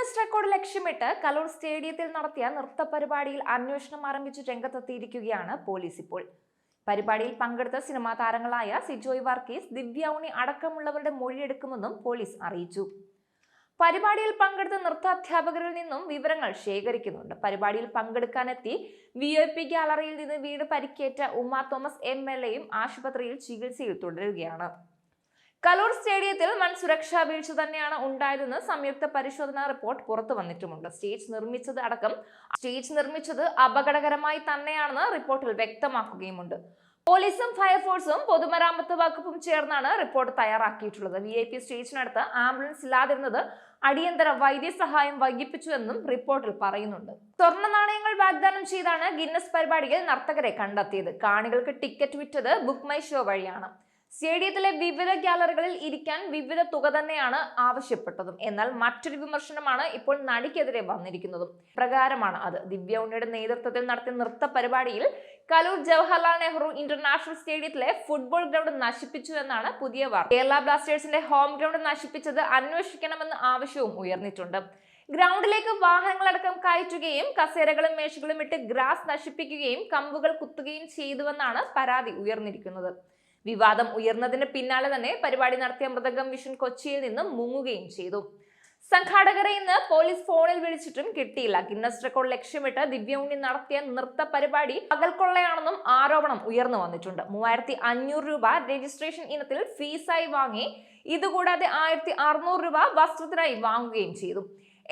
Guinness record ലക്ഷ്യമിട്ട് കലൂർ സ്റ്റേഡിയത്തിൽ നടത്തിയ നൃത്ത പരിപാടിയിൽ അന്വേഷണം ആരംഭിച്ച് രംഗത്തെത്തിയിരിക്കുകയാണ് പോലീസ് ഇപ്പോൾ. പരിപാടിയിൽ പങ്കെടുത്ത സിനിമാ താരങ്ങളായ സിജോയ് വർക്കീസ് ദിവ്യ ഉണി അടക്കമുള്ളവരുടെ മൊഴിയെടുക്കുമെന്നും പോലീസ് അറിയിച്ചു. പരിപാടിയിൽ പങ്കെടുത്ത നൃത്താധ്യാപകരിൽ നിന്നും വിവരങ്ങൾ ശേഖരിക്കുന്നുണ്ട്. പരിപാടിയിൽ പങ്കെടുക്കാനെത്തി വി ഐ പി ഗ്യാലറിയിൽ നിന്ന് വീട് പരിക്കേറ്റ ഉമ്മ തോമസ് എം എൽ എയും ആശുപത്രിയിൽ ചികിത്സയിൽ തുടരുകയാണ്. കലൂർ സ്റ്റേഡിയത്തിൽ വൻ സുരക്ഷാ വീഴ്ച തന്നെയാണ് ഉണ്ടായതെന്ന് സംയുക്ത പരിശോധനാ റിപ്പോർട്ട് പുറത്തു വന്നിട്ടുമുണ്ട്. സ്റ്റേജ് നിർമ്മിച്ചത് അടക്കം സ്റ്റേജ് നിർമ്മിച്ചത് അപകടകരമായി തന്നെയാണെന്ന് റിപ്പോർട്ടിൽ വ്യക്തമാക്കുകയുമുണ്ട്. പോലീസും ഫയർഫോഴ്സും പൊതുമരാമത്ത് വകുപ്പും ചേർന്നാണ് റിപ്പോർട്ട് തയ്യാറാക്കിയിട്ടുള്ളത്. വി ഐ പി സ്റ്റേജിനടുത്ത് ആംബുലൻസ് ഇല്ലാതിരുന്നത് അടിയന്തര വൈദ്യസഹായം വൈകിപ്പിച്ചുവെന്നും റിപ്പോർട്ടിൽ പറയുന്നുണ്ട്. സ്വർണ നാണയങ്ങൾ വാഗ്ദാനം ചെയ്താണ് ഗിന്നസ് പരിപാടിയിൽ നർത്തകരെ കണ്ടെത്തിയത്. കാണികൾക്ക് ടിക്കറ്റ് വിറ്റത് ബുക്ക് മൈ ഷോ വഴിയാണ്. സ്റ്റേഡിയത്തിലെ വിവിധ ഗ്യാലറികളിൽ ഇരിക്കാൻ വിവിധ തുക തന്നെയാണ് ആവശ്യപ്പെട്ടതും. എന്നാൽ മറ്റൊരു വിമർശനമാണ് ഇപ്പോൾ നടിക്കെതിരെ വന്നിരിക്കുന്നതും. പ്രകാരമാണ് അത്. ദിവ്യ ഉണ്ണിയുടെ നേതൃത്വത്തിൽ നടത്തിയ നൃത്ത പരിപാടിയിൽ കലൂർ ജവഹർലാൽ നെഹ്റു ഇന്റർനാഷണൽ സ്റ്റേഡിയത്തിലെ ഫുട്ബോൾ ഗ്രൗണ്ട് നശിപ്പിച്ചു എന്നാണ് പുതിയ വാർത്ത. കേരള ബ്ലാസ്റ്റേഴ്സിന്റെ ഹോം ഗ്രൗണ്ട് നശിപ്പിച്ചത് അന്വേഷിക്കണമെന്ന ആവശ്യവും ഉയർന്നിട്ടുണ്ട്. ഗ്രൗണ്ടിലേക്ക് വാഹനങ്ങളടക്കം കയറ്റുകയും കസേരകളും മേശകളും ഇട്ട് ഗ്രാസ് നശിപ്പിക്കുകയും കമ്പുകൾ കുത്തുകയും ചെയ്തുവെന്നാണ് പരാതി ഉയർന്നിരിക്കുന്നത്. വിവാദം ഉയർന്നതിന് പിന്നാലെ തന്നെ പരിപാടി നടത്തിയ മൃതകം മിഷൻ കൊച്ചിയിൽ നിന്നും മുങ്ങുകയും ചെയ്തു. സംഘാടകരെ ഇന്ന് പോലീസ് ഫോണിൽ വിളിച്ചിട്ടും കിട്ടിയില്ല. ഗിന്നസ് റെക്കോർഡ് ലക്ഷ്യമിട്ട് ദിവ്യ ഉണ്ണി നടത്തിയ നൃത്ത പരിപാടി പകൽക്കൊള്ളയാണെന്നും ആരോപണം ഉയർന്നു വന്നിട്ടുണ്ട്. മൂവായിരത്തി അഞ്ഞൂറ് രൂപ രജിസ്ട്രേഷൻ ഇനത്തിൽ ഫീസായി വാങ്ങി ഇതുകൂടാതെ ആയിരത്തി അറുന്നൂറ് രൂപ വസ്ത്രത്തിനായി വാങ്ങുകയും ചെയ്തു.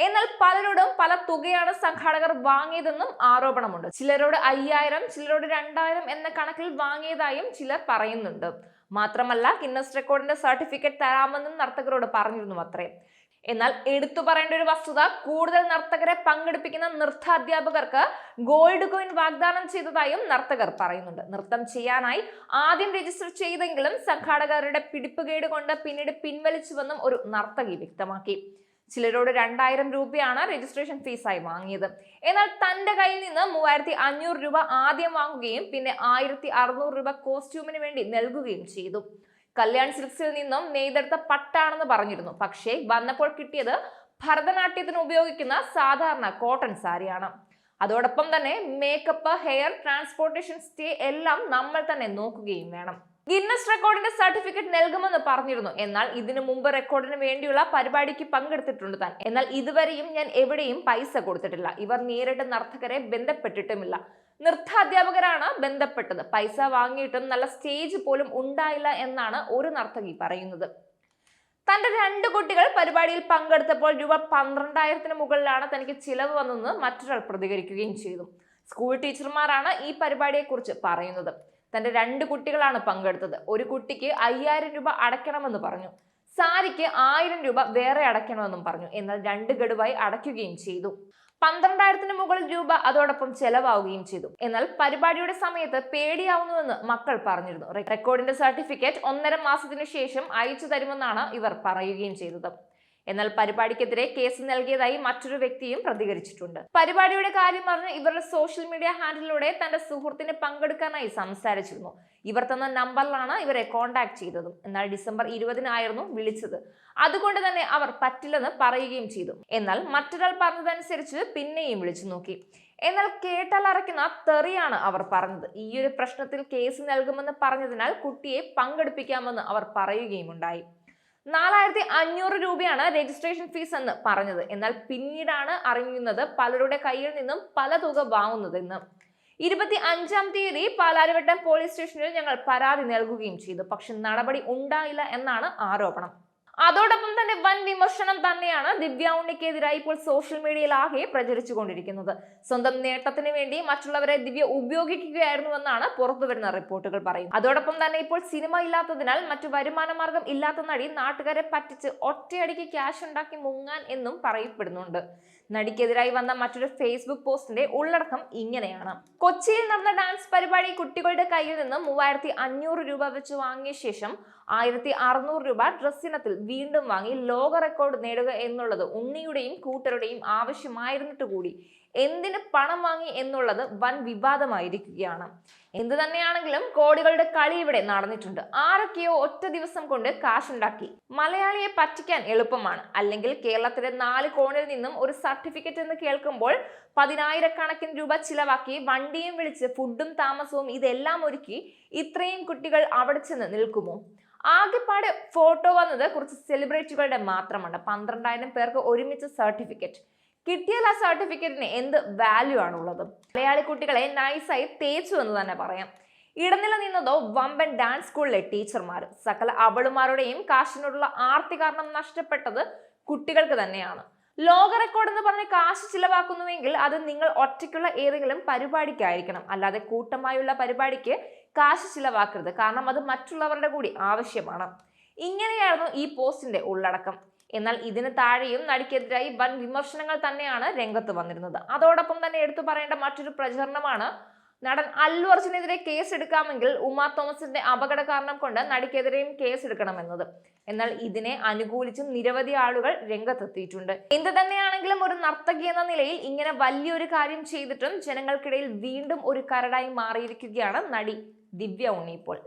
എന്നാൽ പലരോടും പല തുകയാണ് സംഘാടകർ വാങ്ങിയതെന്നും ആരോപണമുണ്ട്. ചിലരോട് അയ്യായിരം ചിലരോട് രണ്ടായിരം എന്ന കണക്കിൽ വാങ്ങിയതായും ചിലർ പറയുന്നുണ്ട്. മാത്രമല്ല ഗിന്നസ് റെക്കോർഡിന്റെ സർട്ടിഫിക്കറ്റ് തരാമെന്നും നർത്തകരോട് പറഞ്ഞിരുന്നു അത്രേ. എന്നാൽ എടുത്തു പറയേണ്ട ഒരു വസ്തുത കൂടുതൽ നർത്തകരെ പങ്കെടുപ്പിക്കുന്ന നൃത്താധ്യാപകർക്ക് ഗോൾഡ് കോയിൻ വാഗ്ദാനം ചെയ്തതായും നർത്തകർ പറയുന്നുണ്ട്. നൃത്തം ചെയ്യാനായി ആദ്യം രജിസ്റ്റർ ചെയ്തെങ്കിലും സംഘാടകരുടെ പിടിപ്പുകേട് കൊണ്ട് പിന്നീട് പിൻവലിച്ചുവെന്നും ഒരു നർത്തകി വ്യക്തമാക്കി. ചിലരോട് രണ്ടായിരം രൂപയാണ് രജിസ്ട്രേഷൻ ഫീസായി വാങ്ങിയത്. എന്നാൽ തന്റെ കയ്യിൽ നിന്ന് മൂവായിരത്തി അഞ്ഞൂറ് രൂപ ആദ്യം വാങ്ങുകയും പിന്നെ ആയിരത്തി അറുന്നൂറ് രൂപ കോസ്റ്റ്യൂമിന് വേണ്ടി നൽകുകയും ചെയ്തു. കല്യാൺ സിൽക്സിൽ നിന്നും നെയ്തെടുത്ത പട്ടാണെന്ന് പറഞ്ഞിരുന്നു. പക്ഷേ വന്നപ്പോൾ കിട്ടിയത് ഭരതനാട്യത്തിന് ഉപയോഗിക്കുന്ന സാധാരണ കോട്ടൺ സാരിയാണ്. അതോടൊപ്പം തന്നെ മേക്കപ്പ് ഹെയർ ട്രാൻസ്പോർട്ടേഷൻ സ്റ്റേ എല്ലാം നമ്മൾ തന്നെ നോക്കുകയും വേണം. ഗിന്നസ് റെക്കോർഡിന്റെ സർട്ടിഫിക്കറ്റ് നൽകുമെന്ന് പറഞ്ഞിരുന്നു. എന്നാൽ ഇതിനു മുമ്പ് റെക്കോർഡിന് വേണ്ടിയുള്ള പരിപാടിക്ക് പങ്കെടുത്തിട്ടുണ്ട് താൻ. എന്നാൽ ഇതുവരെയും ഞാൻ എവിടെയും പൈസ കൊടുത്തിട്ടില്ല. ഇവർ നേരിട്ട് നർത്തകരെ ബന്ധപ്പെട്ടിട്ടുമില്ല. നൃത്താധ്യാപകരാണ് ബന്ധപ്പെട്ടത്. പൈസ വാങ്ങിയിട്ടും നല്ല സ്റ്റേജ് പോലും ഉണ്ടായില്ല എന്നാണ് ഒരു നർത്തകി പറയുന്നത്. തന്റെ രണ്ട് കുട്ടികൾ പരിപാടിയിൽ പങ്കെടുത്തപ്പോൾ രൂപ പന്ത്രണ്ടായിരത്തിന് മുകളിലാണ് തനിക്ക് ചിലവ് വന്നതെന്ന് മറ്റൊരാൾ പ്രതികരിക്കുകയും ചെയ്തു. സ്കൂൾ ടീച്ചർമാരാണ് ഈ പരിപാടിയെക്കുറിച്ച് പറയുന്നത്. തന്റെ രണ്ട് കുട്ടികളാണ് പങ്കെടുത്തത്. ഒരു കുട്ടിക്ക് അയ്യായിരം രൂപ അടയ്ക്കണമെന്ന് പറഞ്ഞു. സാരിക്ക് ആയിരം രൂപ വേറെ അടയ്ക്കണമെന്നും പറഞ്ഞു. എന്നാൽ രണ്ട് ഗഡുവായി അടയ്ക്കുകയും ചെയ്തു. പന്ത്രണ്ടായിരത്തിന് മുകളിൽ രൂപ അതോടൊപ്പം ചെലവാവുകയും ചെയ്തു. എന്നാൽ പരിപാടിയുടെ സമയത്ത് പേടിയാവുന്നുവെന്ന് മക്കൾ പറഞ്ഞിരുന്നു. റെക്കോർഡിന്റെ സർട്ടിഫിക്കറ്റ് ഒന്നര മാസത്തിനു ശേഷം അയച്ചു തരുമെന്നാണ് ഇവർ പറയുകയും ചെയ്തത്. എന്നാൽ പരിപാടിക്കെതിരെ കേസ് നൽകിയതായി മറ്റൊരു വ്യക്തിയും പ്രതികരിച്ചിട്ടുണ്ട്. പരിപാടിയുടെ കാര്യം പറഞ്ഞ് ഇവരുടെ സോഷ്യൽ മീഡിയ ഹാൻഡിലൂടെ തന്റെ സുഹൃത്തിന് പങ്കെടുക്കാനായി സംസാരിച്ചിരുന്നു. ഇവർ തന്ന നമ്പറിലാണ് ഇവരെ കോൺടാക്ട് ചെയ്തതും. എന്നാൽ ഡിസംബർ ഇരുപതിനായിരുന്നു വിളിച്ചത്. അതുകൊണ്ട് തന്നെ അവർ പറ്റില്ലെന്ന് പറയുകയും ചെയ്തു. എന്നാൽ മറ്റൊരാൾ പറഞ്ഞതനുസരിച്ച് പിന്നെയും വിളിച്ചു നോക്കി. എന്നാൽ കേട്ടാൽ അറയ്ക്കുന്ന തെറിയാണ് അവർ പറഞ്ഞത്. ഈ ഒരു പ്രശ്നത്തിൽ കേസ് നൽകുമെന്ന് പറഞ്ഞതിനാൽ കുട്ടിയെ പങ്കെടുപ്പിക്കാമെന്ന് അവർ പറയുകയുമുണ്ടായി. നാലായിരത്തി അഞ്ഞൂറ് രൂപയാണ് രജിസ്ട്രേഷൻ ഫീസ് എന്ന് പറഞ്ഞത്. എന്നാൽ പിന്നീടാണ് അറിയുന്നത് പലരുടെ കയ്യിൽ നിന്നും പല തുക വാങ്ങുന്നതെന്ന്. ഇരുപത്തി അഞ്ചാം തീയതി പാലാരിവട്ടം പോലീസ് സ്റ്റേഷനിൽ ഞങ്ങൾ പരാതി നൽകുകയും ചെയ്തു. പക്ഷെ നടപടി ഉണ്ടായില്ല എന്നാണ് ആരോപണം. അതോടൊപ്പം തന്നെ വൻ വിമർശനം തന്നെയാണ് ദിവ്യ ഉണ്ണിക്കെതിരായി ഇപ്പോൾ സോഷ്യൽ മീഡിയയിൽ ആകെ പ്രചരിച്ചുകൊണ്ടിരിക്കുന്നത് സ്വന്തം നേട്ടത്തിന് വേണ്ടി മറ്റുള്ളവരെ ദിവ്യ ഉപയോഗിക്കുകയായിരുന്നുവെന്നാണ് പുറത്തുവരുന്ന റിപ്പോർട്ടുകൾ പറയുന്നത്. അതോടൊപ്പം തന്നെ ഇപ്പോൾ സിനിമ ഇല്ലാത്തതിനാൽ മറ്റു വരുമാന മാർഗം ഇല്ലാത്ത നടി നാട്ടുകാരെ പറ്റിച്ച് ഒറ്റയടിക്ക് ക്യാഷ് ഉണ്ടാക്കി മുങ്ങാൻ എന്നും പറയപ്പെടുന്നുണ്ട്. നടിക്കെതിരായി വന്ന മറ്റൊരു ഫേസ്ബുക്ക് പോസ്റ്റിന്റെ ഉള്ളടക്കം ഇങ്ങനെയാണ്. കൊച്ചിയിൽ നടന്ന ഡാൻസ് പരിപാടി കുട്ടികളുടെ കയ്യിൽ നിന്ന് മൂവായിരത്തി രൂപ വെച്ച് വാങ്ങിയ ശേഷം ആയിരത്തി അറുന്നൂറ് രൂപ ഡ്രസ്സിനത്തിൽ വീണ്ടും വാങ്ങി ലോക റെക്കോർഡ് നേടുക എന്നുള്ളത് ഉണ്ണിയുടെയും കൂട്ടരുടെയും ആവശ്യമായിരുന്നിട്ട് കൂടി. എന്തിന് പണം വാങ്ങി എന്നുള്ളത് വൻ വിവാദമായിരിക്കുകയാണ്. എന്ത് തന്നെയാണെങ്കിലും കോടികളുടെ കളി ഇവിടെ നടന്നിട്ടുണ്ട്. ആരൊക്കെയോ ഒറ്റ ദിവസം കൊണ്ട് കാശുണ്ടാക്കി. മലയാളിയെ പറ്റിക്കാൻ എളുപ്പമാണ്. അല്ലെങ്കിൽ കേരളത്തിലെ നാല് കോണിൽ നിന്നും ഒരു സർട്ടിഫിക്കറ്റ് എന്ന് കേൾക്കുമ്പോൾ പതിനായിരക്കണക്കിന് രൂപ ചിലവാക്കി വണ്ടിയും വിളിച്ച് ഫുഡും താമസവും ഇതെല്ലാം ഒരുക്കി ഇത്രയും കുട്ടികൾ അവിടെ ചെന്ന് നിൽക്കുമോ? ആകെപ്പാടെ ഫോട്ടോ വന്നത് കുറച്ച് സെലിബ്രിറ്റികളുടെ മാത്രമാണ്. പന്ത്രണ്ടായിരം പേർക്ക് ഒരുമിച്ച് സർട്ടിഫിക്കറ്റ് കിട്ടിയാൽ ആ സർട്ടിഫിക്കറ്റിന് എന്ത് വാല്യൂ ആണുള്ളത്? മലയാളി കുട്ടികളെ നൈസായി തേച്ചു എന്ന് തന്നെ പറയാം. ഇടനില നിന്നതോ വമ്പൻ ഡാൻസ് സ്കൂളിലെ ടീച്ചർമാർ സകല അവളുമാരുടെയും കാശിനോടുള്ള ആർത്തി കാരണം നഷ്ടപ്പെട്ടത് കുട്ടികൾക്ക് തന്നെയാണ്. ലോക റെക്കോർഡ് എന്ന് പറഞ്ഞ് കാശ് ചിലവാക്കുന്നുവെങ്കിൽ അത് നിങ്ങൾ ഒറ്റയ്ക്കുള്ള ഏതെങ്കിലും പരിപാടിക്കായിരിക്കണം. അല്ലാതെ കൂട്ടമായുള്ള പരിപാടിക്ക് കാശ് ചിലവാക്കരുത്. കാരണം അത് മറ്റുള്ളവരുടെ കൂടി ആവശ്യമാണ്. ഇങ്ങനെയായിരുന്നു ഈ പോസ്റ്റിന്റെ ഉള്ളടക്കം. എന്നാൽ ഇതിന് താഴെയും നടിക്കെതിരായി വൻ വിമർശനങ്ങൾ തന്നെയാണ് രംഗത്ത് വന്നിരുന്നത്. അതോടൊപ്പം തന്നെ എടുത്തു പറയേണ്ട മറ്റൊരു പ്രചരണമാണ് നടൻ അല്ലു അർജുനെതിരെ കേസ് എടുക്കാമെങ്കിൽ ഉമാ തോമസിന്റെ അപകട കാരണം കൊണ്ട് നടിക്കെതിരെയും കേസ് എടുക്കണമെന്നത് എന്നാൽ ഇതിനെ അനുകൂലിച്ചും നിരവധി ആളുകൾ രംഗത്തെത്തിയിട്ടുണ്ട്. എന്ത് തന്നെയാണെങ്കിലും ഒരു നർത്തകി എന്ന നിലയിൽ ഇങ്ങനെ വലിയൊരു കാര്യം ചെയ്തിട്ടും ജനങ്ങൾക്കിടയിൽ വീണ്ടും ഒരു കരടായി മാറിയിരിക്കുകയാണ് നടി ദിവ്യ ഉണ്ണി ഇപ്പോൾ.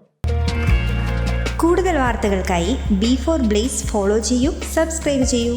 കൂടുതൽ വാർത്തകൾക്കായി ബി ഫോർ ബ്ലേസ് ഫോളോ ചെയ്യൂ സബ്സ്ക്രൈബ് ചെയ്യൂ.